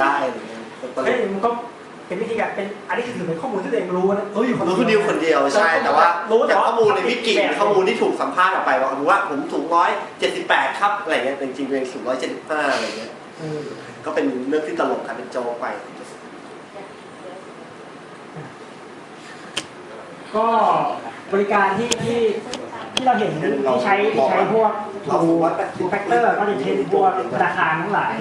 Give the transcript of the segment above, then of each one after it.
ได้อะไรเงี้ยตลเฮ้ยกมันก็เป็นวิธีการเป็นอันนี้คือถือเป็นข้อมูลที่ตัวเองรู้นะรู้คนเดียวคนเดียวใช่แต่ว่ารู้แต่จากว่าข้อมูลในวิกิแบบ ข้อมูลที่ถูกสัมภาษณ์ออกไปว่าสมมติว่าผมสูงร้อยเจ็ดสิบแปดครับอะไรเงี้ยแต่จริงๆตัวเองสูงร้อยเจ็ดสิบห้าอะไรเงี้ยเออก็เป็นเรื่องที่ตลกครับเป็นโจ๊กไป ก็บริการที่ที่ที่เราเห็นที่ใช้ที่ใช้พวกทูทูแฟกเตอร์ก็จะเช่นพวกธนาคารทั้งหลาย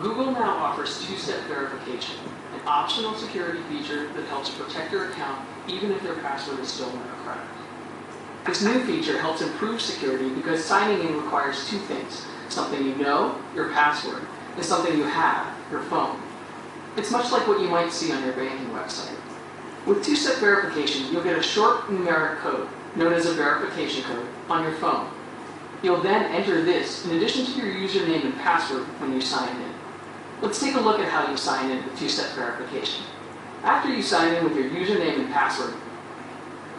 Google now offers two-step verification, an optional security feature that helps protect your account even if your password is stolen or cracked. This new feature helps improve security because signing in requires two things, something you know, your password, and something you have, your phone. It's much like what you might see on your banking website. With two-step verification, you'll get a short numeric code, known as a verification code, on your phone. You'll then enter this in addition to your username and password when you sign in. Let's take a look at how you sign in with two-step verification. After you sign in with your username and password,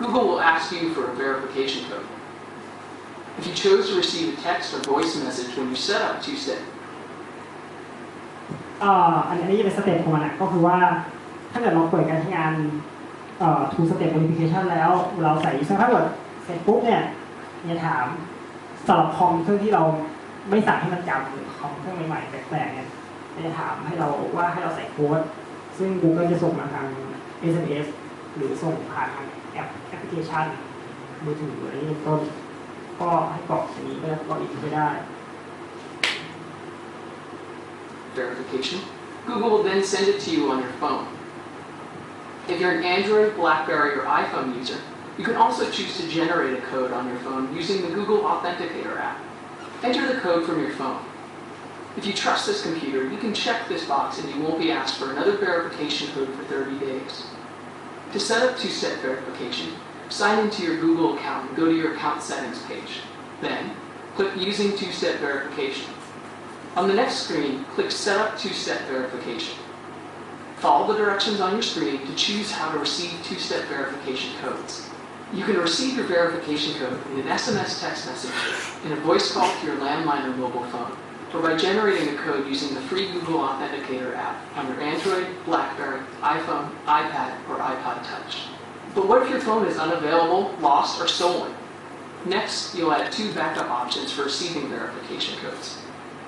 Google will ask you for a verification code. If you chose to receive a text or voice message when you set up two-step, อ่าอันนี้จะเป็นสเต็ปของมันอะก็คือว่าถ้าเกิดเราเปิดการใช้งานเอ่อ two step verification แล้วเราใส่ user password เสร็จปุ๊บเนี่ยจะถามสำหรับคอมเครื่องที่เราไม่สั่งให้มันจำหรือคอมเครื่องใหม่ๆแปลกๆเนี่ย มันจะถามให้เราว่าให้เราใส่โค้ดซึ่ง Google จะส่งมาทาง SMS หรือส่งผ่านทางแอปแอปพลิเคชันมือถืออะไรนี้เป็นต้นก็ให้กรอกอย่างนี้ก็จะกรอกอีกไม่ได้ verification, Google will then send it to you on your phone. If you're an Android, BlackBerry, or iPhone user, you can also choose to generate a code on your phone using the Google Authenticator app. Enter the code from your phone. If you trust this computer, you can check this box and you won't be asked for another verification code for 30 days. To set up two-step verification, sign into your Google account and go to your account settings page. Then, click Using Two-Step Verification. On the next screen, click Set up two-step verification. Follow the directions on your screen to choose how to receive two-step verification codes. You can receive your verification code in an SMS text message, in a voice call to your landline or mobile phone, or by generating a code using the free Google Authenticator app on your Android, BlackBerry, iPhone, iPad, or iPod Touch. But what if your phone is unavailable, lost, or stolen? Next, you'll add two backup options for receiving verification codes.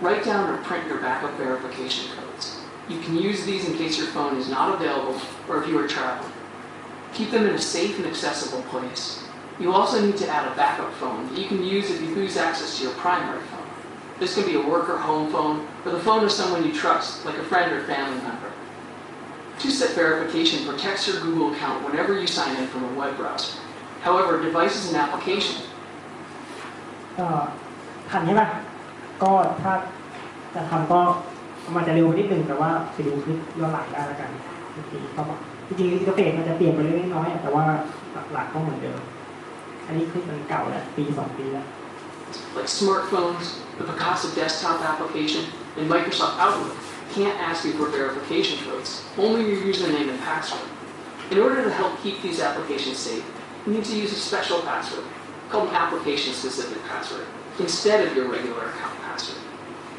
Write down or print your backup verification codes. You can use these in case your phone is not available or if you are traveling. Keep them in a safe and accessible place. You also need to add a backup phone that you can use if you lose access to your primary phone. This can be a work or home phone or the phone of someone you trust, like a friend or family member. Two-step verification protects your Google account whenever you sign in from a web browser. However, devices and applications ก็ทันใช่ไหมก็ถ้าจะทำก็มันจะเร็วไปนิดนึงแต่ว่าไปดูคลิปย้อนหลังได้แล้วกันจริงๆก็บอกจริงๆอินเทอร์เฟซมันจะเปลี่ยนไปเล็กๆน้อยๆแต่ว่าหลักๆก็เหมือนเดิม อันนี้คลิปมันเก่าแล้วปีสองปีแล้ว like smartphones, the Picasa desktop application, and Microsoft Outlook can't ask you for verification codes, only your username and password. In order to help keep these applications safe, you need to use a special password called an application-specific password instead of your regular account password.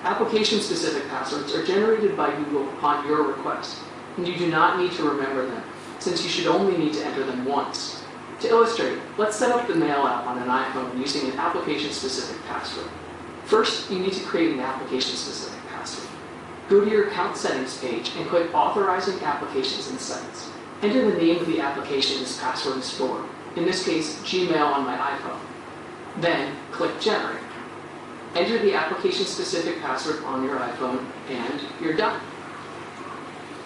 Application-specific passwords are generated by Google upon your request, and you do not need to remember them, since you should only need to enter them once. To illustrate, let's set up the Mail app on an iPhone using an application-specific password. First, you need to create an application-specific password. Go to your account settings page and click Authorizing Applications and Sites. Enter the name of the application this password is for, in this case, Gmail on my iPhone. Then, click Generate. Enter the application-specific password on your iPhone, and you're done.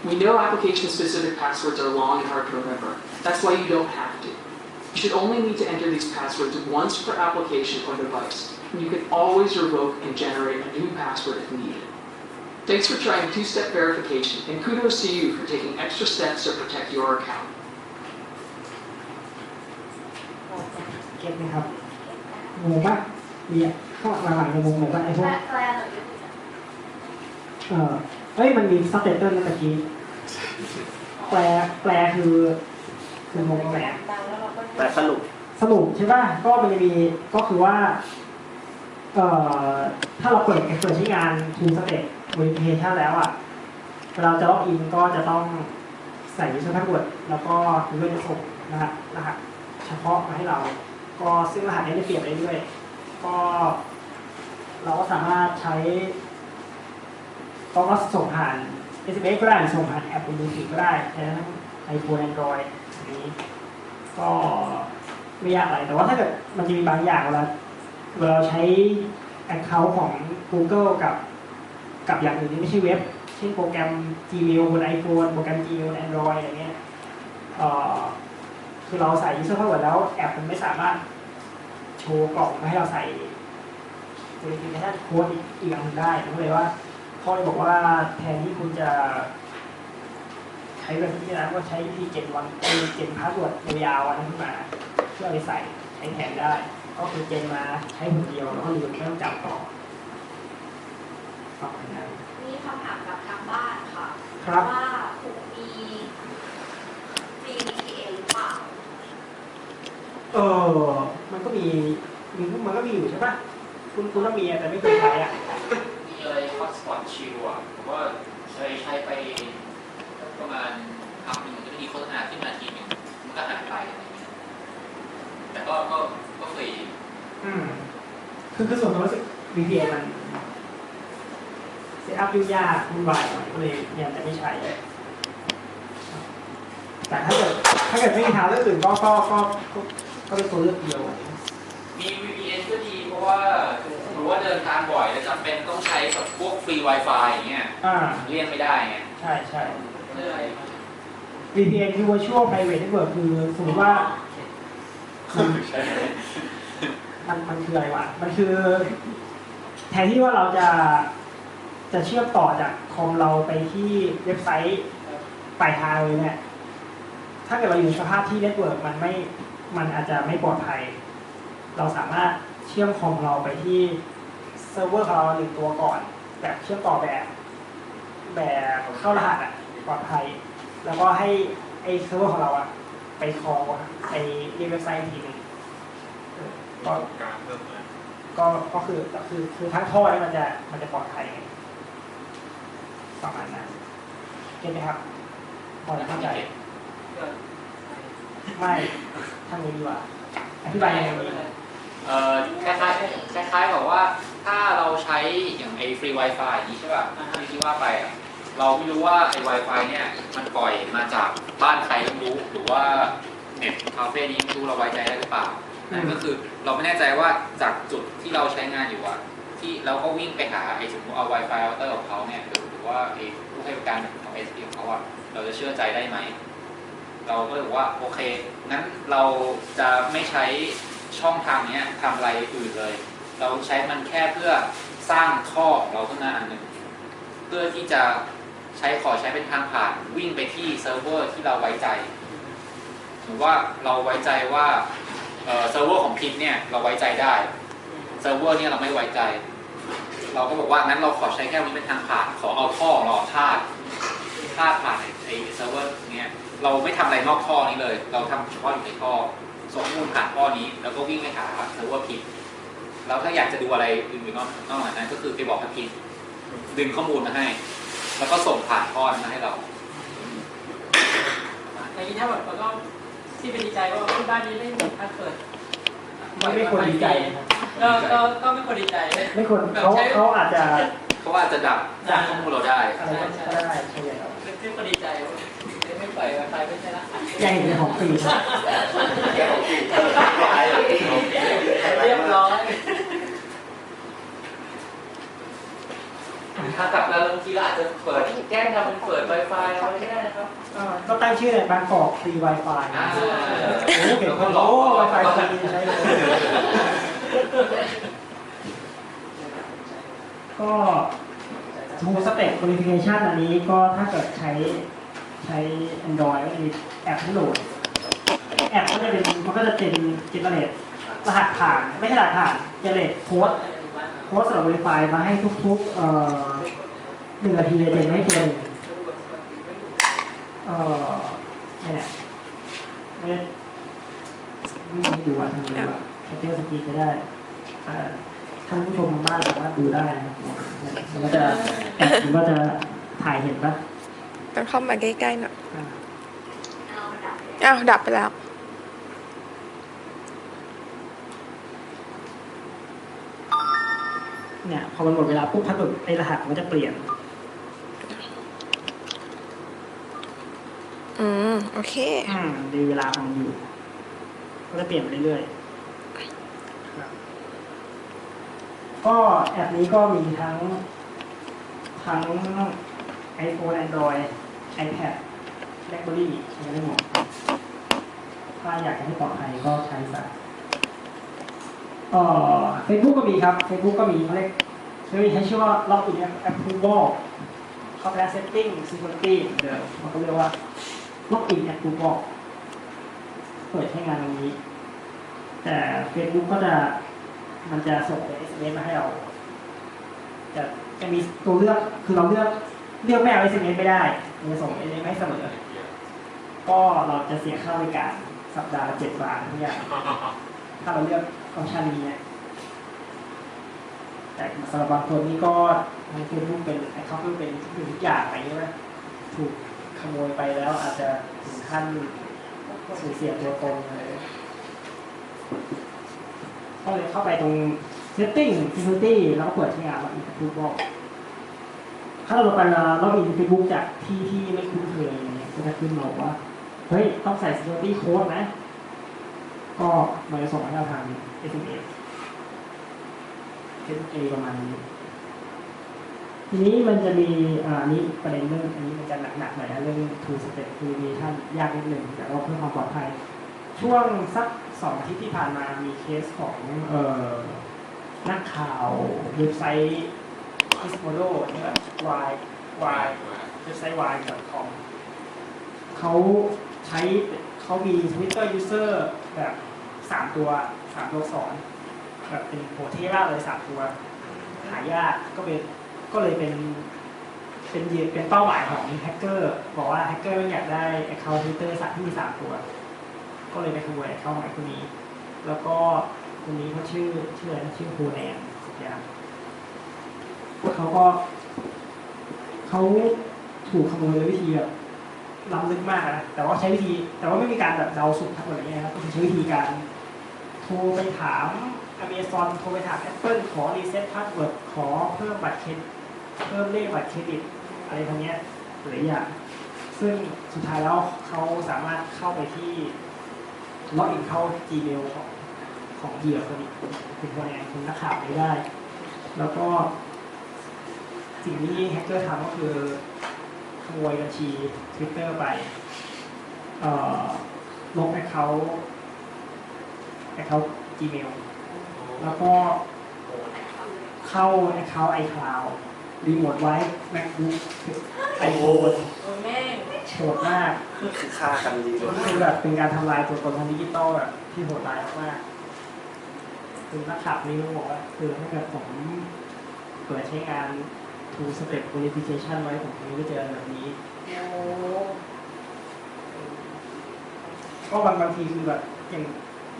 We know application-specific passwords are long and hard to remember. That's why you don't have to. You should only need to enter these passwords once per application or device, and you can always revoke and generate a new password if needed. Thanks for trying two-step verification, and kudos to you for taking extra steps to protect your account. เก็ตไหมครับงงปะเรียนข้อหลังๆจะงงเหมือนกันไอ้พว แป ก ลแปลหน่อยดิ เออเอ้ยมันมีสเตตเตอร์นะตะกี้แปลแปลคือ คืองงแปลแต่สรุปสรุปใช่ป่ะก็มันจะมีก็คือว่าเอ่อถ้าเราเปิดเปิดใช้งาน Tool Step Verification แล้วอะเวลาจะล็อกอินก็จะต้องใส่ user password แล้วก็ Google จะส่งรหัสรหัสเฉพาะมาให้เรา ก็ซึ่งรหัสนี้ได้เปรียบได้ด้วยก็ เราก็สามารถใช้ก็ส่งผ่าน SMS ก็ได้ส่งผ่านแอปบนมือถือก็ได้ใช้ทั้ง iPhone Android อัน นี้ ก็ไม่ยากอะไร แต่ว่าถ้าเกิดมันจะมีบางอย่างเวลาเวลาเราใช้ Account ของ Google กับกับอย่างอื่นที่ไม่ใช่เว็บ เช่นโปรแกรม Gmail บน iPhone โปรแกรม Gmail บน Android อะไรเงี้ยคือเราใส่ user password แล้วแอปมันไม่สามารถโชว์กล่องมาให้เราใส่ verification code อีกอันหนึ่งได้ก็เลยว่าพ่อเลยบอกว่าแทนที่คุณจะ ใช้แบบนี้นะก็ใช้วิธีเก็บวันเอ่อเก็บพาสเวิร์ดยาวๆอันนั้นขึ้นมาเพื่อเอาไปใส่ใช้แทนได้ ก็คือเกณฑ์มาใช้คนเดียวแล้วก็ลืมไม่ต้องจำต่อประมาณนั้นมีคำถามกับทางบ้านค่ะครับว่าถูกมีฟรี VPN หรือเปล่าเออมันก็มีมีมันก็มีอยู่ใช่ปะคุณคุณต้องมีอะแต่ไม่เคยใช้อะมีอะไร hotspot ชิลอะผมว่าใช้ใช้ไป ประมาณพักหนึ่งมันก็จะมีโฆษณาขึ้นมาทีหนึ่งมันก็หายไปอะไรเงี้ยแต่ก็ก็ก็ฟรีอืมคือคือส่วนตัวรู้สึก VPN มันเซตอัพยุ่งยากวุ่นวายหน่อยก็เลยยังจะไม่ใช้แต่ถ้าเกิดถ้าเกิดไม่มีทางเลือกอื่นก็ก็ก็ก็ก็เป็นตัวเลือกเดียวมี VPN ก็ดีเพราะว่าหรือว่าเดินทางบ่อยแล้วจำเป็นต้องใช้แบบพวกฟรี Wi-Fi อย่างเงี้ยอ่าเลี่ยงไม่ได้ไงใช่ใช่ก็เลย VPN คือ Virtual Private Network คือสมมติว่ามันมันมันคืออะไรวะ มันคือ แทนที่ว่าเราจะจะเชื่อมต่อจากคอมเราไปที่เว็บไซต์ปลายทางเลยเนี่ย ถ้าเกิดเราอยู่ในสภาพที่เน็ตเวิร์กมันไม่ มันอาจจะไม่ปลอดภัย เราสามารถเชื่อมคอมเราไปที่เซิร์ฟเวอร์ของเราหนึ่งตัวก่อน แบบเชื่อมต่อแบบ แบบเข้ารหัสอะ ปลอดภัย แล้วก็ให้ไอ้เซิร์ฟเวอร์ของเราอะไปคอลไปเรียกเว็บไซต์อีกทีหนึงเออก็ก็ก็คือก็คือคือทั้งท่อนี่มันจะมันจะปลอดภัยไงประมาณนั้นเก็ตไหมครับ พอจะเข้าใจ ไม่ทางนี้ดีกว่าอธิบายยังไงดีเอ่อคล้ายๆคล้ายๆแบบว่าถ้าเราใช้อย่างไอ้ฟรี Wi-Fi อย่างนี้ใช่ป่ะที่ที่ว่าไปอะ เราไม่รู้ว่าไอ้ Wi-Fi เนี่ยมันปล่อยมาจากบ้านใครไม่รู้หรือว่าเน็ตคาเฟ่นี้ไม่รู้เราไว้ใจได้หรือเปล่านั่นก็คือเราไม่แน่ใจว่าจากจุดที่เราใช้งานอยู่อะที่เราก็วิ่งไปหาไอ้สมมติเอา Wi-Fi router ของเขาเนี่ยหรือว่าไอ้ผู้ให้บริการของ SP ของเขาอะเราจะเชื่อใจได้ไหมเราก็เลยบอกว่าโอเคงั้นเราจะไม่ใช้ช่องทางนี้ทำอะไรอื่นเลย เราใช้มันแค่เพื่อสร้างข้อของเราขึ้นมาอันหนึ่งเพื่อที่จะ ใช้ขอใช้เป็นทางผ่านวิ่งไปที่เซิร์ฟเวอร์ที่เราไว้ใจหรือว่าเราไว้ใจว่าเซิร์ฟเวอร์ของพิมเนี่ยเราไว้ใจได้เซิร์ฟเวอร์เนี่ยเราไม่ไว้ใจ เราก็บอกว่างั้นเราขอใช้แค่นี้เป็นทางผ่าน ขอเอาท่อของเราพาดพาดผ่านไอ้เซิร์ฟเวอร์เนี่ยเราไม่ทำอะไรนอกท่อนี้เลย เราทำเฉพาะอยู่ในท่อส่งข้อมูลผ่านท่อนี้ แล้วก็วิ่งไปหาเซิร์ฟเวอร์พิมพ์แล้วถ้าอยากจะดูอะไรอื่นๆนอกนอกนั้นก็คือไปบอกให้พิมดึงข้อมูลมาให้ แล้วก็ส่งผ่านท่อนั้นมาให้เราอย่างนี้ถ้าแบบเราก็ที่เป็นดีใจว่าที่บ้านนี้ไม่มีพาสเวิร์ดไม่ไม่ควรดีใจนะครับก็ก็ก็ไม่ควรดีใจไม่ควรเขาเขาอาจจะเขาอาจจะดักดักข้อมูลเราได้อะไรก็ได้ใช่ไหมครับไม่ควรดีใจว่าไม่ปล่อยไวไฟไม่ใช่ละอยังเห็นของฟรีนะเรียบร้อย ถ้ากลับแล้วบางทีเราอาจจะเปิดแกล้งทำเป็นเปิด Wi-Fi เราไม่ได้นะครับ ก็ก็ตั้งชื่อเลยบางกอกฟรี Wi-Fi อ่า โอ้เก่งคนโอ้ Wi-Fi ฟรีใช้เลยก็ two step verification อันนี้ก็ถ้าเกิดใช้ใช้ Android ก็จะมีแอปให้โหลด แอปก็จะเป็นมันก็จะเป็นเจเนเรตรหัสผ่าน ไม่ใช่รหัสผ่านเจเนเรตโค้ดโค้ดสำหรับ verify มาให้ทุกๆเอ่อ หนึ่งนาทีจะเจนให้ตัวหนึ่งเอ่อนี่แหละไม่ได้ไม่ได้ดูว่าทำอะไรว่าแคปเจอร์สกีก็ได้เอ่อท่านผู้ชมทางบ้านสามารถดูได้นะครับมันก็จะแอปมันก็จะถ่ายเห็นปะต้องเข้ามาใกล้ๆหน่อยอ่าเอาดับเลยอ้าวดับไปแล้วเนี่ยพอมันหมดเวลาปุ๊บพัดแบบไอรหัสมันจะเปลี่ยน อืม โอเคอืมมีเวลาของมันอยู่ก็จะเปลี่ยนไปเรื่อยๆครับก็แอปนี้ก็มีทั้ง ทั้ง iPhone Android iPad BlackBerry ใช้ได้หมดถ้าอยากจะให้ปลอดภัยก็ใช้ซะเอ่อ Facebook ก็มีครับ Facebook ก็มีเขาเรียกใช้ชื่อว่า Login Approval เข้าไปแล้ว Setting Security เดิมมันก็เรียกว่า Login Approval เปิดใช้งานตรงนี้ แต่ Facebook ก็จะมันจะส่งเป็น SMS มาให้เราจะจะมีตัวเลือกคือเราเลือกเลือกไม่เอา SMS ไม่ได้มันจะส่ง SMS ให้เสมอ ก็เราจะเสียค่าบริการสัปดาห์ละเจ็ดบาททุกอย่างถ้าเราเลือกฟังก์ชันนี้เนี่ยแต่สำหรับบางคนนี่ก็ในเฟซบุ๊กเป็นไอคอนเป็นทุกสิ่งทุกอย่างอะไรเงี้ยนะถูก ขโมยไปแล้วอาจจะถึงขั้นสูญเสียตัวตนเลยก็เลยเข้าไปตรง setting security แล้วก็เปิดช้งานเราอีกทุกบอกถ้าเราไปล้วเราอินเฟซบุ๊กจากที่ที่ไม่คุ้นเคยอย่างเก็จะขึ้นมาบอกว่า เฮ้ย ต้องใส่ security code นะ ก็มันจะส่งให้เราทาง SMS SMS ประมาณนี้ ทีนี้มันจะมีอันนี้ประเด็นเรื่องอันนี้มันจะหนักๆหน่อยนะเรื่อง two step verification ยากนิดหนึ่งแต่ว่าเพื่อความปลอดภัย ช่วงสักสองอาทิตย์ที่ผ่านมามีเคสของเอ่อนักข่าวเว็บไซต์ Gizmodo นี่แบบ y y เว็บไซต์ y.com เขาใช้เขามี Twitter user แบบสามตัวสามตัวอักษรแบบเป็นโหเทมากเลยสามตัว หายากก็เป็น ก็เลยเป็นเป็นเยเป็นเป้าหมายของแฮกเกอร์บอกว่าแฮกเกอร์อยากได้ account Twitter สักที่มีสามตัว ก็เลยไปขโมย account ของไอ้คนนี้ แล้วก็คนนี้เขาชื่อชื่ออะไรนชื่อโฮแลนสักอย่างเขาก็เขาถูกขโมยโดยวิธีแบบล้ำลึกมากนะแต่ว่าใช้วิธี แต่ว่าไม่มีการแบบเดาสุดทั้งหมดอะไรเงี้ยนะครับก็คือใช้วิธีการโทรไปถาม Amazon โทรไปถาม Apple ขอรีเซ็ตพาสเวิร์ดขอเพิ่มบัตรเครดิต เพิ่มเลขบัตรเครดิตอะไรพวกเนี้ยหลายอย่างซึ่งสุดท้ายแล้วเขาสามารถเข้าไปที่ล็อกอินเข้า Gmail ของของเหยื่อคนนี้เป็นคนแอนคุณนักข่าวได้ แล้วก็สิ่งที่แฮกเกอร์ทำก็คือขโมยบัญชี Twitter ไปเอ่อลบแอคเคาท์แอคเคาท์ Gmail แล้วก็เข้าแอคเคาท์ iCloud รีโมทไว้ MacBook iPhone โอ้แม่งโหดมากคือฆ่ากันดีเลยคือแบบเป็นการทำลายตัวตนทางดิจิตอลแบบที่โหดร้ายมากๆคือนักข่าวนี่ต้องบอกว่าคือถ้าเกิดผมเปิดใช้งาน two step verification ไว้ผมคงไม่เจอแบบนี้โอ้ก็บางบางทีคือแบบอย่าง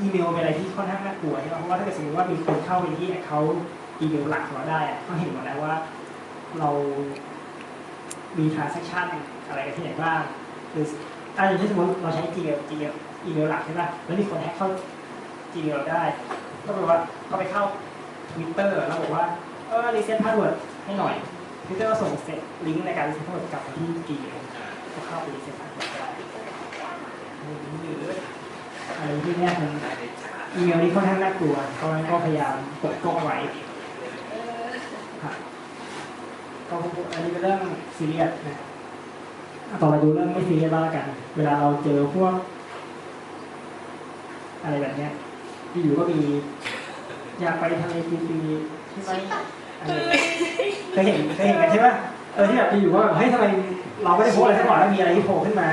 อีเมลเป็นอะไรที่ค่อนข้างน่ากลัวใช่ไหมเพราะว่าถ้าเกิดสมมติว่ามีคนเข้าไปที่แอคเคาท์อีเมลหลักของเราได้อะเขาเห็นหมดแล้วว่า เรามี transaction อะไรกันที่ไหนบ้างคือถ้าอย่างเช่นสมมติเราใช้ Gmail Gmail อีเมลหลักใช่ไหมแล้วมีคนแฮ็กเข้า Gmail เราได้ ก็แปลว่าเขาไปเข้า Twitter แล้วบอกว่าเออรีเซ็ตพาสเวิร์ดให้หน่อย Twitter ก็ส่งเซ็ตลิงก์ในการรีเซ็ตพาสเวิร์ดกลับไปที่ Gmail ก็เข้าไปรีเซ็ตพาสเวิร์ดได้หรืออะไรที่เนี้ยมันอีเมลนี้ค่อนข้างน่ากลัวเพราะฉะนั้นก็พยายามปกป้องไว้ครับ ก็อันนี้เป็นเรื่องซีเรียสนะอะต่อไปดูเรื่องไม่ซีเรียสบ้างกัน เวลาเราเจอพวก อะไรแบบเนี้ยที่อยู่ก็มี อยากไปทะเลฟรีๆใช่ไหมเออเคยเห็นเคยเห็นกันใช่ไหมเออที่แบบอยู่ว่าแบบเฮ้ยทำไมเราไม่ได้โพสอะไรสักหน่อยแล้วมีอะไรที่โผล่ขึ้นมา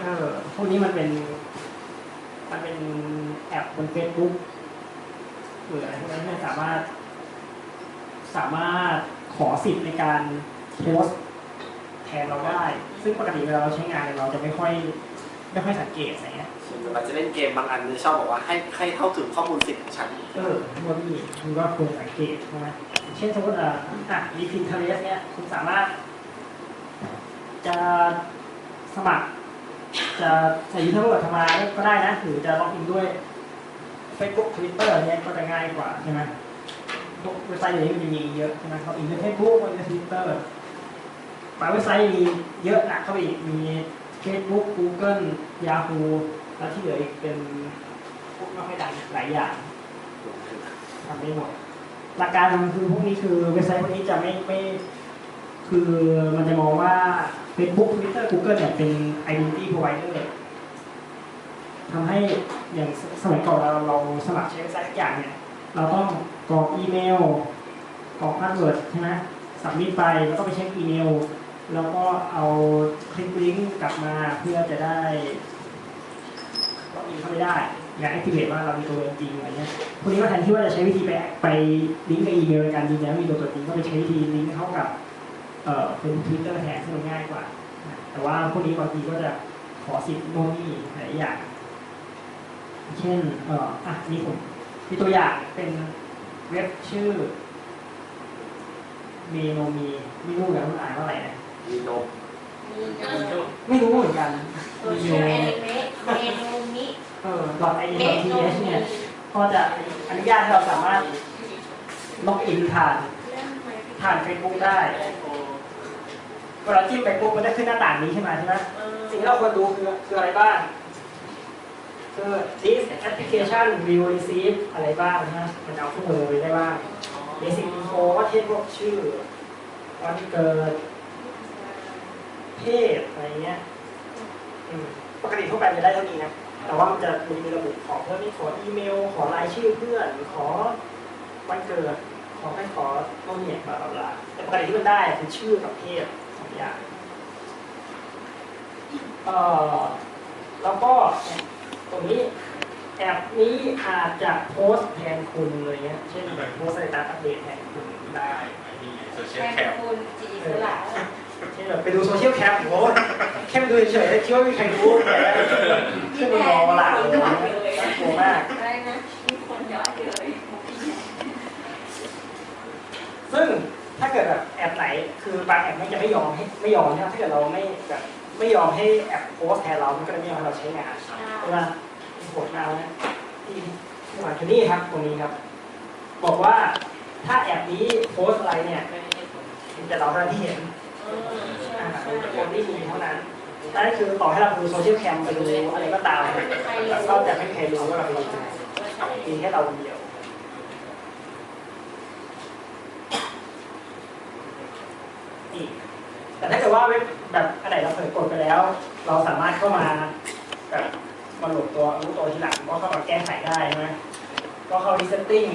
เออพวกนี้มันเป็น มันเป็นแอปบนเฟซบุ๊กหรืออะไรพวกนั้นที่สามารถ สามารถขอสิทธิ์ในการโพสต์แทนเราได้ ซึ่งปกติเวลาเราใช้งานเนี่ยเราจะไม่ค่อยไม่ค่อยสังเกตอะไรเงี้ยส่วนเราจะเล่นเกมบางอันจะชอบบอกว่าให้ให้เข้าถึงข้อมูลสิทธิ์ของฉัน เออพวกนี้คุณก็ควรสังเกตใช่ไหมเช่นสมมติอะอะมีพินเทเลสเนี่ยคุณสามารถ จะสมัคร จะใส่ยูเซอร์ทำมาก็ได้นะหรือจะล็อกอินด้วย Facebook Twitter เนี่ยก็จะง่ายกว่าใช่ไหมพวก เว็บไซต์เดี๋ยวนี้มันจะมีเยอะใช่ไหมเขาอินด้วย Facebook อินด้วย Twitter บางเว็บไซต์มีเยอะหนักเข้าไปอีกมี Facebook Google Yahoo แล้วที่เหลืออีกเป็นพวกไม่ค่อยดังหลายอย่างทำได้หมดหลักการคือพวกนี้คือเว็บไซต์พวกนี้จะไม่ไม่คือมันจะมองว่า Facebook Twitter Google เนี่ยเป็น identity provider ทำให้อย่างสสมัยก่อนเราเราสมัครใช้เว็บไซต์ทุกอย่างเนี่ย เราต้อง กรอกอีเมลกรอกพาสเวิร์ดใช่ไหมสับมิดไปแล้วก็ไปเช็คอีเมล แล้วก็เอาคลิกลิงก์กลับมาเพื่อจะได้ล็อกอินเข้าไปได้งาน activate ว่าเรามีตัวตนจริงอะไรเงี้ยพวกนี้ก็แทนที่ว่าจะใช้วิธีไปไปลิงก์กับอีเมลในการยืนยันว่ามีตัวตนจริงก็ไปใช้วิธีลิงก์เข้ากับเอ่อเป็นทวิตเตอร์แทนซึ่งมันง่ายกว่า แต่ว่าพวกนี้บางทีก็จะขอสิทธิ์โน่นนี่หลายอย่าง เช่นเอ่ออะนี่ผมมีตัวอย่างเป็น เว็บชื่อเมโนมีไม่รู้นะมันอ่านว่าอะไรนะมีโนมมีเนอไม่รู้เหมือนกันโซเชียลแอนิเมะเมนูมิเออ .in เม .th นูมิเนี่ยก็จะอนุญาตให้เราสามารถล็อกอินผ่านผ่าน Facebook ได้เวลาจิ้ม Facebook มันจะขึ้นหน้าต่างนี้ขึ้นมาใช่ไหมสิ่งที่เราควรดูคือคืออะไรบ้าง คือ this application will receive อะไรบ้างนะมันเอาข้อมูลไปได้บ้าง basic info ว่าเช่นพวกชื่อ วันเกิด เพศ อะไรเงี้ยปกติทั่วไปมันจะได้เท่านี้นะ แต่ว่ามันจะมีระบุขอเพิ่มนี่ขออีเมล ขอรายชื่อเพื่อน ขอวันเกิด ขอให้ขอโน่นเนี่ยบลาบลาแต่ปกติที่มันได้คือชื่อกับเพศสองอย่างเอ่อแล้วก็ ตรงนี้แอปนี้อาจจะโพสต์แทนคุณอะไรเงี้ยเช่นแบบโพสต์สเตตัสอัปเดตแทนคุณได้โซเชีแทยลนแคปคุณจีสละเช่นแบบไปดูโซเชียลแคมโอ้ยแค่ไปดูเฉยๆคิดว่ามีใครรู้แต่ขึ้นไปมองหลังเลยน่ากลัวมาก อะไรนะมีคนย้อยเลยซึ่งถ้าเกิดแบบแอปไหนคือบางแอปไม่จะไม่ยอมให้ไม่ยอมนะถ้าเกิดเราไม่แบบ ไม่ยอมให้แอปโพสต์แทนเรา มันก็จะไม่ยอมให้เราใช้งานใช่ไหมโหดมากนะที่ที่มาที่นี่ครับตรงนี้ครับ บอกว่าถ้าแอปนี้โพสต์อะไรเนี่ยมันจะเราเท่านั้นที่เห็นอ่าเป็นคนที่มีเท่านั้นนั่นคือต่อให้เราดูโซเชียลแคมไปดูอะไรก็ตามแล้วก็จะไม่มีใครรู้ว่าเราไปดูที่ไหนมีแค่เราคนเดียวอีก แต่ถ้าเกิดว่าเว็บแบบอันไหนเราเผยกดไปแล้ว เราสามารถเข้ามาแบบมาโหลดตัวรู้ตัวทีหลังก็เข้ามาแก้ไขได้ใช่ไหมก็เข้า resetting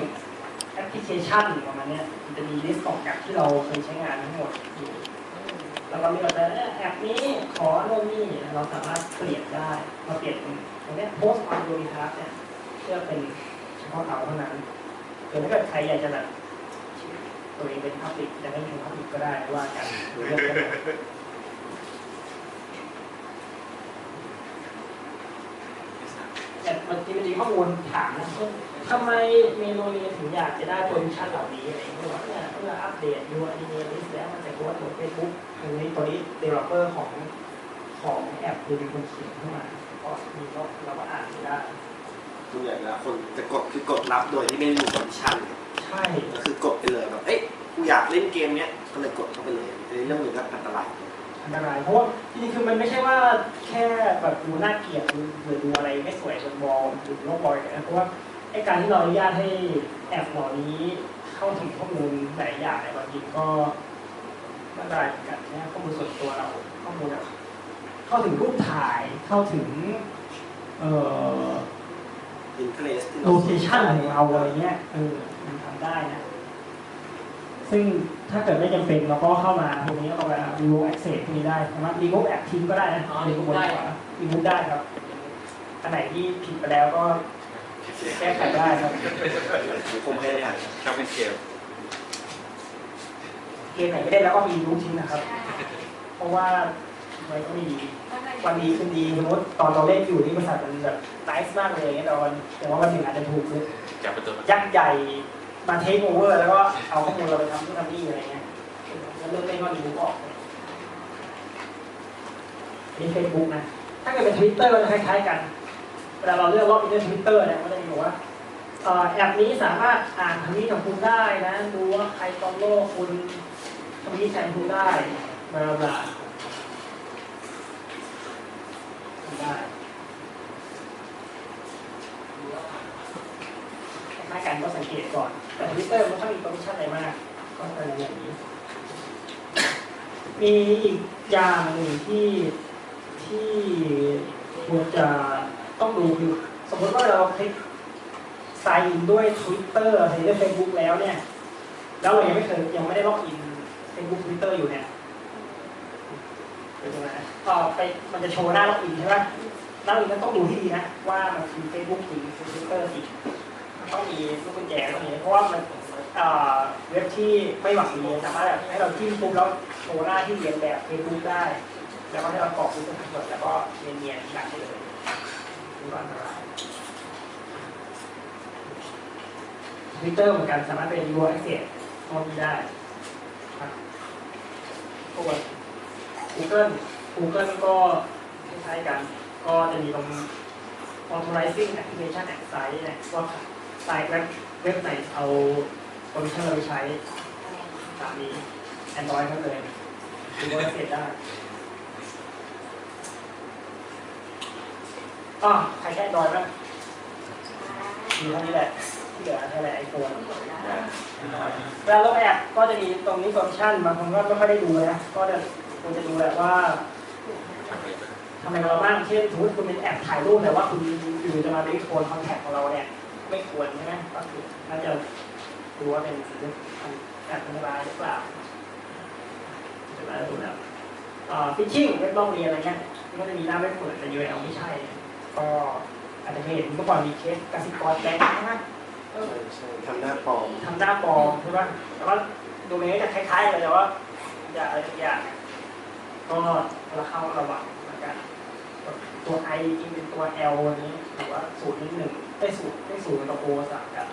application ประมาณนี้มันจะมีลิสต์ของแอปที่เราเคยใช้งานทั้งหมดอยู่แล้วก็มีแบบแอปนี้ขอโน่นนี่เราสามารถเปลี่ยนได้มาเปลี่ยนตรงนี้ post on your behalf เนี่ยเพื่อเป็นเฉพาะเราเท่านั้นหรือถ้าเกิดใครอยากจะแบบ ตัวเองเป็นพับลิกจะไม่เป็นพับลิกก็ได้ว่ากันหรือเรื่องนี้แต่มันจริงมันมีข้อมูลถามนะเช่นทำไมเมโลเนียถึงอยากจะได้โปรดิชั่นเหล่านี้อะไรเงี้ยว่าเนี่ยเพื่ออัปเดตยูอันนี้ลิสแล้วมันจะโพสต์บนเฟซบุ๊กตรงนี้ตัวนี้ developer ของของแอปคือเป็นคนเขียนขึ้นมาก็มีก็เราก็อ่านไม่ได้ตัวอย่างเวคนจะกดคือกดรับโดยที่ไม่ได้ดูคอนดิชั่น ใช่ก็คือกดไปเลยแบบเอ้ยกูอยากเล่นเกมเนี้ยก็เลยกดเข้าไปเลยในเรื่องหนึ่งก็อันตรายอันตรายเพราะว่าจริงๆคือมันไม่ใช่ว่าแค่แบบดูน่าเกลียดหรือหรือดูอะไรไม่สวยบนบอลหรือโลกบอลนะเพราะว่าไอ้การที่เราอนุญาตให้แอปเหล่านี้เข้าถึงข้อมูลหลายอย่างในบางทีก็อันตรายเหมือนกันนะข้อมูลส่วนตัวเราข้อมูลแบบเข้าถึงรูปถ่ายเข้าถึงเอ่ออินเทรสที่โลเคชั่นของเราอะไรเงี้ยเออ มันทำได้นะ ซึ่งถ้าเกิดไม่จำเป็นเราก็เข้ามาตรงนี้เราไป remove access ตรงนี้ได้สามารถ remove app ทิ้งก็ได้นะอ๋อ remove remove ได้ขวา remove ได้ครับ อันไหนที่ผิดไปแล้วก็แก้ไขได้ครับผมให้ได้อ่านชอบเป็นเกมเกมไหนไม่ได้แล้วก็มี remove ทิ้งนะครับ เพราะว่ามันก็ไม่ดีวันดีคืนดีสมมติตอนเราเล่นอยู่ที่บริษัทมันแบบไนส์มากเลยอย่างเงี้ยแต่วันแต่ว่าวันหนึ่งอาจจะถูกจับประตูยักษ์ใหญ่ มาเทคโอเวอร์แล้วก็เอาข้อมูลเราไปทำนู่นทำนี่อะไรเงี้ยแล้วเลิกเล่นก็ดีบุกออกนนี่เฟซบุ๊กนะ ถ้าเกิดเป็นทวิตเตอร์ก็จะคล้ายๆกันเวลาเราเลือกล็อกอินในทวิตเตอร์เนี่ยมันจะมีบอกว่าอแอปนี้สามารถอ่านทวีตของคุณได้นะ ดูว่าใครฟอลโล่คุณทวีตแทนคุณได้บลาบลาได้คล้ายกันก็สังเกตก่อน แต่ทวิตเตอร์มันไม่ค่อยมีคอมมิชชั่นอะไรมากก็เป็นอย่างนี้ มีอีกอย่างหนึ่งที่ที่ควรจะต้องดูคือสมมติว่าเราคลิก s ายอินด้วย Twitter หรือด้วย Facebook แล้วเนี่ย แล้วเรายังไม่เคยยังไม่ได้ล็อกอิน Facebook Twitter อยู่เนี่ยไปดูนะเออไปมันจะโชว์หน้าล็อกอินใช่ไหมหน้าล็อกอินก็ต้องดูให้ดีนะ ว่ามันคือ Facebook หรือ Twitter สิมัน ต้องมีลูกกุญแจตรงนี้เพราะว่ามันเว็บที่ไม่หวังดีสามารถแบบให้เราจิ้มปุ๊บแล้วโชว์หน้าที่เรียนแบบ Facebook ได้ แล้วก็ให้เรากรอกรูปเป็นทั้งหมดแล้วก็เนียนๆแบบนี้เลยนี่ก็อันตรายทวิตเตอร์เหมือนกันสามารถเป็น URL access ตรงนี้ได้ครับตัว Google Google ก็คล้ายๆกัน ก็จะมีตรง authorizing activation and site เนี่ยว่า ไซต์เว็บเว็บไหนเอา permission เราไปใช้ตามนี้ Android ก็เลย URL access ได้อ๋อใครใช้ Android บ้างมีเท่านี้แหละที่เหลือใช้อะไรไอโฟนเวลาลบแอปก็จะมีตรงนี้ฟังก์ชันบางคนก็ไม่ค่อยได้ดูนะก็จะควรจะดูแหละว่าทำไมเราบ้างเช่นสมมติคุณเป็นแอปถ่ายรูปแต่ว่าคุณอยู่จะมาเป็นโฟนคอนแทคของเราเนี่ย ไม่ควรใช่ไหมก็คือน่าจะดูว่าเป็นแอปอันตรายหรือเปล่าจะมาดูแล้วฟิชชิ่งเว็บลอกเรียนอะไรเงี้ยมันก็จะมีหน้าเว็บเปิดแต่ URL ไม่ใช่ ก็อาจจะเคยเห็นเมื่อก่อนมีเคสกสิกรแบงค์ใช่ไหมใช่ทำหน้าปลอมทำหน้าปลอมใช่ไหมแต่ว่าดูเมนจะคล้ายๆกันแต่ว่าอย่าอะไรสักอย่างก็เราเข้าระวังเหมือนกันตัวไอจริงเป็นตัว L อันนี้หรือว่าสูตรนิดหนึ่ง ได้สูตรได้สูตรกับโอสามกัน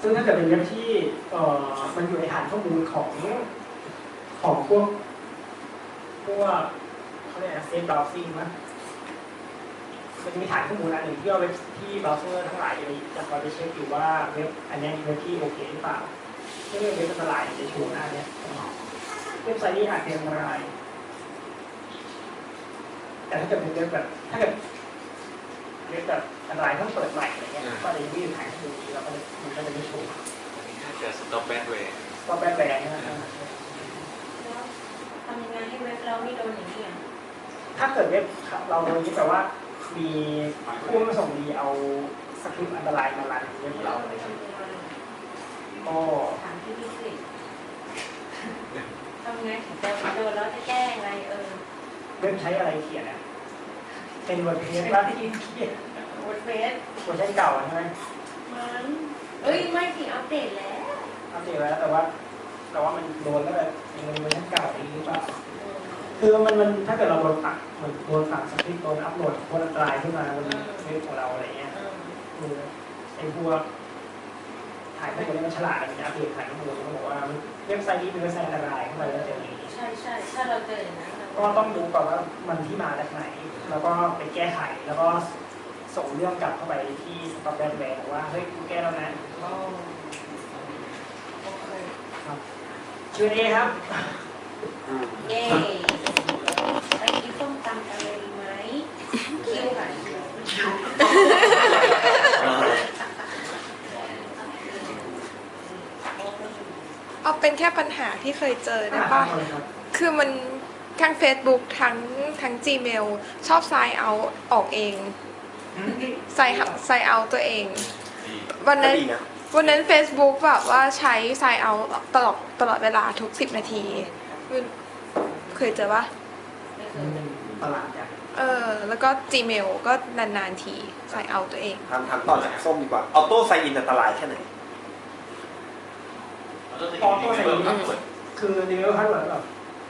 ซึ่งถ้าเกิดเป็นเว็บที่เอ่อมันอยู่ในฐานข้อมูลของของพวกพวกเขาเรียกอะไรเซฟบราว์ซิ่งมั้ยมันจะมีฐานข้อมูลอันหนึ่งที่ว่าเว็บที่เบราว์เซอร์ทั้งหลายจะจะคอยไปเช็คอยู่ว่าเว็บอันนี้เว็บที่โอเคหรือเปล่าถ้าเว็บอันตรายจะโชว์หน้าเนี้ยเว็บไซต์นี้อาจเป็นอันตราย แต่ถ้าเกิดเป็นเว็บแบบถ้าเกิด เว็บแบบอันตรายต้องเปิดใหม่อะไรเงี้ยก็จะมีอยู่ฐานข้อมูลนี้แล้วก็จะมันก็จะไม่โชว์ถ้าเกิดสต็อปแบดเวย์ก็แบนแบนนะครับแล้วทำยังไงให้เว็บเราไม่โดนอย่างนี้อะถ้าเกิดเว็บเราโดนยึดแปลว่ามีผู้ไม่ประสงค์ดีเอาสคริปต์อันตรายมารันเว็บเราอะไรเงี้ยก็ถามที่พี่สิทำไงถึงจะโดนแล้วจะแก้ยังไงเออเว็บใช้อะไรเขียนอะ เป็นวอร์ดเพจป่ะที่เขียนวอร์ดเฟสเวอร์ชันเก่าใช่ไหมมันเอ้ยไม่สิอัปเดตแล้วอัปเดตไว้แล้วแต่ว่า แต่ว่ามันโดนแล้วแบบยังเป็นเวอร์ชันเก่าอีกหรือเปล่าเออคือมันมันถ้าเกิดเราโดนตักเหมือนโดนตักสคริปต์โดนอัพโหลดโดนอันตรายขึ้นมาบนเว็บของเราอะไรเงี้ยเออคือไอ้พวกถ่ายข้อมูลนี่มันฉลาดมันจะอัปเดตถ่ายข้อมูลมันบอกว่าเว็บไซต์นี้เป็นเว็บไซต์อันตรายเข้าไปแล้วเจออย่างนี้ใช่ใช่ถ้าเราเจออย่างนั้นเรา ก็ต้องดูก่อนว่ามันที่มาจากไหน แล้วก็ไปแก้ไขแล้วก็ส่งเรื่องกลับเข้าไปที่สต็อกแบนแบนว่าเฮ้ยกูแก้แล้วนะโอ้โอเคชื่อนี้ครับเย้ไปกินส้มตำกันเลยดีไหมคิวค่ะคิวเอาเป็นแค่ปัญหาที่เคยเจอได้อ่าปะเอาเลยครับคือมัน ทั้ง Facebook ทั้งทั้ง Gmail ชอบไซน์เอาออกเองไซน์ไซน์เอาตัวเอง วันก็นั้นดีนะววันนั้น Facebook แบบว่าใช้ sign out ตลอดตลอดเวลาทุก10นาที เคยเจอปะไม่เคยเป็นตลาดจ้ะเออ แล้วก็ Gmail ก็นานๆที sign out ตัวเองถามถามต่อจากส้มดีกว่า ออโต้ไซน์อินอันตรายแค่ไหนพอตัวใส่อินคือ developer password แบบ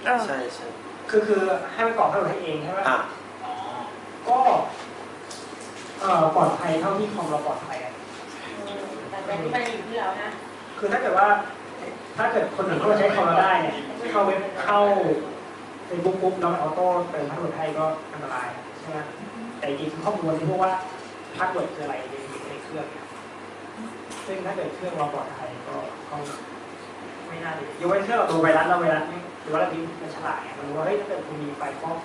เออใช่ใช่ คือคือให้มันกรอก password ให้เองใช่ไหมอะก็เอ่อปลอดภัยเท่าที่คอมเราปลอดภัยอะแต่ตอนนี้มันอยู่ที่เรานะคือถ้าเกิดว่า ถ้าเกิดคนอื่นเข้ามาใช้คอมเราได้เนี่ยเข้าเว็บเข้าเฟซบุ๊กปุ๊บแล้วมันออโต้เติมพาสเวิร์ดให้ก็อันตรายใช่ไหมแต่จริงๆคือข้อมูลที่พวกว่าพาสเวิร์ดคืออะไรในในเครื่องเนี่ยซึ่งถ้าเกิดเครื่องเราปลอดภัยก็ก็ไม่น่าดียกเว้นเครื่องเราตัวไวรัสเราไวรัสนี่ห รือว่าเราพิมพ์มันฉลาดไงมันรู้ว่าเฮ้ยถ้าเกิดคุณมีไฟฟอก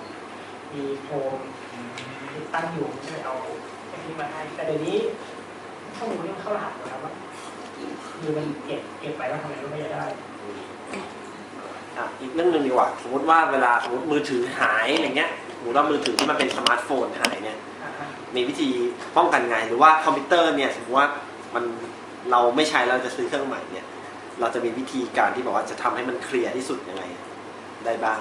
มีโฟมติดตั้งอยู่มันจะเอาไอ้นี้มาให้แต่เดี๋ยวนี้ข้อมูลนี่มันเข้ารหัสหมดแล้วว่าคือมันเก็บเก็บไปว่าทำอะไรก็ไม่ได้อะอีกเรื่องหนึ่งดีกว่าสมมติว่าเวลาสมมติมือถือหายอะไรเงี้ยสมมติว่ามือถือที่มันเป็นสมาร์ทโฟนหายเนี่ยอ่าฮะมีวิธีป้องกันไงหรือว่าคอมพิวเตอร์เนี่ยสมมติว่ามันเราไม่ใช้เราจะซื้อเครื่องใหม่เนี่ย เราจะมีวิธีการที่บอกว่าจะทำให้มันเคลียร์ที่สุดยังไง ได้บ้าง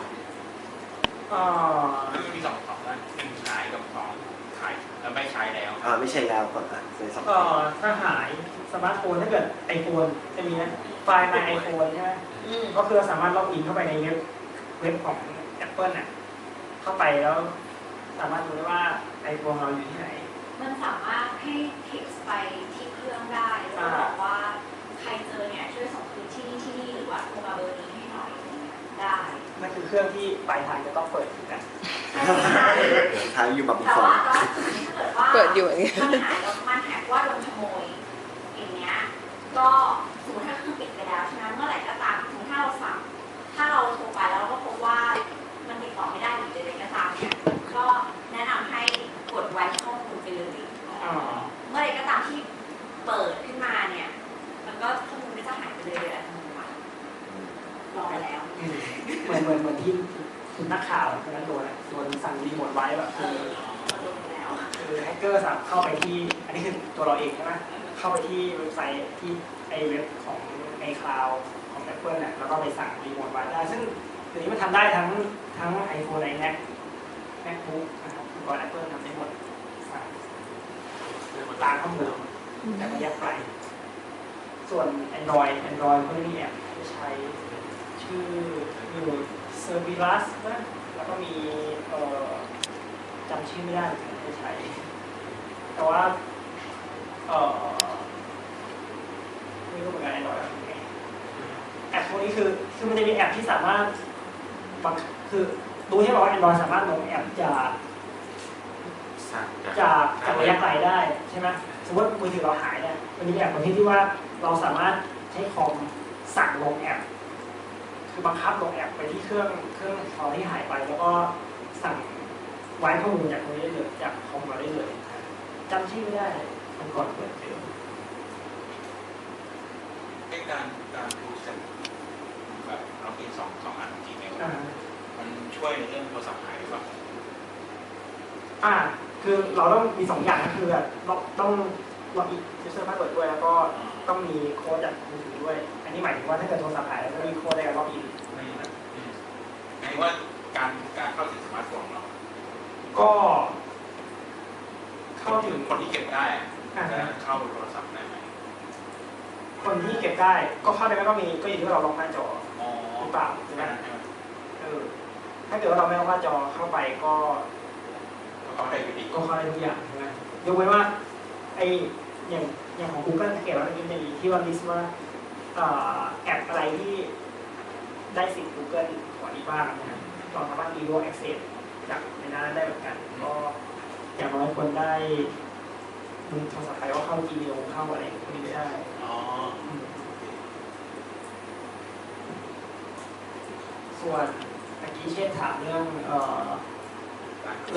เอ่อมันมีสองสองนะหนึ่งขายกับสองขายแล้วไม่ใช้แล้วอ่าไม่ใช่แล้วก่อนอะในสองเอ่อถ้าหายสมาร์ทโฟนถ้าเกิดไอโฟนจะมีนะไฟล์ในไอโฟนใช่ไหมอืมก็คือเราสามารถล็อกอินเข้าไปในเว็บเว็บของ Apple น่ะเข้าไปแล้ว สามารถดูได้ว่าไอโฟนเราอยู่ที่ไหน มันสามารถให้เท็กซ์ไปที่เครื่องได้แล้วบอกว่า นั่นคือเครื่องที่ปลายทางจะต้องเปิดเหมือนกันใช่ใช่ทางอยู่แบบมีแต่ฟอว่างก็คือถ้าเกิดว่าเปิดอยู่อย่างเงี้ย มันหายแล้วมันแหกว่าโดนขโมยอย่างเงี้ย ก็สมมติถ้าเครื่องปิดไปแล้วใช่ไหมเมื่อไหร่ก็ตามสมมติถ้าเราสั่งถ้าเราโทรไปแล้วเราก็พบว่ามันติดต่อไม่ได้หรือใดๆก็ตามเนี่ยก็แนะนำให้กดไว้ข้อมูลไปเลยอ๋อเมื่อไหรก็ตามที่เปิดขึ้นมาเนี่ย มันก็ข้อมู เหมือนเหมือนเหมือนที่คุณนักข่าวนนั้นโดนอะโดนสั่งรีโมทไว้แบบคือแล้วคือแฮกเกอร์สามารถเข้าไปที่ อันนี้คือตัวเราเองใช่ไหมเข้าไปที่เว็บไซต์ที่ไอเว็บของในคลาวของ Apple เนี่ยแล้วก็ไปสั่งรีโมทไว้ได้ ซึ่งเดี๋ยวนี้มันทำได้ทั้งทั้ง iPhone ไอแม็ก MacBook นะครับอุปกรณ์ Apple ทำได้หมดสั่งล้างข้อมูลแต่ไม่แยกไฟล์ส่วน Android Android ก็จะมีแอปที่ใช้ ชื่ออยู่ Serverless นะแล้วก็มีจำชื่อไม่ได้ไม่ใช้ แต่ว่าไม่รู้เหมือนกัน Android เป็นไงแอปพวกนี้คือคือมันจะมีแอปที่สามารถคือดูให้บอกว่า Android สามารถลงแอปจากจากจากระยะไกลได้ใช่ไหมสมมติมือถือเราหายเนี่ยมันมีแอปประเภทที่ว่าเราสามารถใช้คอมสั่งลงแอป คือบังคับลงแอปไปที่เครื่องเครื่องเราที่หายไป แล้วก็สั่งไว้ข้อมูลจากตรงนี้ได้เลยจากคอมเราได้เลยจำชื่อไม่ได้มันก่อนเปิดเจอในการการดูเสร็จแบบเรากินสองสองอันของ Gmail อ่ามันช่วยในเรื่องโทรศัพท์หายหรือเปล่าอ่า คือเราต้องมีสองอย่างก็คือแบบเราต้องล็อกอินยูเซอร์พาสเวิร์ดด้วย แล้วก็ต้องมีโค้ดจากมือถือด้วยอั นนี้หมายถึงว่าถ้าเกิดโทรศัพท์หายแล้วก็มีโค้ดในการล็อกอินอืมอืมหมายถึงว่าการการเข้าถึงสมาร์ทโฟนของเราก็ เข้าถึงคนที่เก็บได้อะอ่าจะเข้าโทรศัพท์ได้ไหมคนที่เก็บได้ก็เข้าได้ก็มีก็อยู่ที่ว่าเราล็อกหน้าจออ๋อหรือเปล่าใช่ไหมใช่ไหมเออถ้าเกิดว่าเราไม่ล็อกหน้าจอเข้าไปก็ก็เข้าได้อยู่ดีก็เข้าได้ทุกอย่างใช่ไหมยกเว้นว่าไออย่างอย่างของ Google สังเกตว่ามันจะมีที่ว่าลิสต์ว่าเอ่อ แอปอะไรที่ได้สิทธิ์ Google กว่านี้บ้างนะครับเราสามารถ remote access จากในนั้นได้เหมือนกัน ก็อย่างน้อยคนได้มือโทรศัพท์ไปว่าเข้า Gmail เข้าอะไรพวกนี้ไม่ได้ส่วนเมื่อกี้เช่นถามเรื่องเอ่อ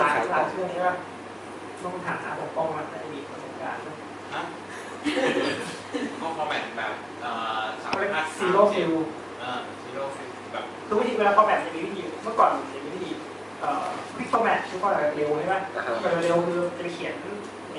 ร้านร้านเครื่องนี้ว่าต้องถามหาปกป้องมันจะมีประสบการณ์ ไหมฮะก็ฟอร์แมตแบบเอ่อสามเขาเรียกพันซีโร่ฟิลเออซีโร่ฟิลแบบคือวิธีเวลาฟอร์แมตจะมีวิธีเมื่อก่อนจะมีวิธีเอ่อควิกฟอร์แมตคือฟอร์แมตเร็วใช่ไหมอ่าฮะ เร็วๆคือจะไปเขียนใน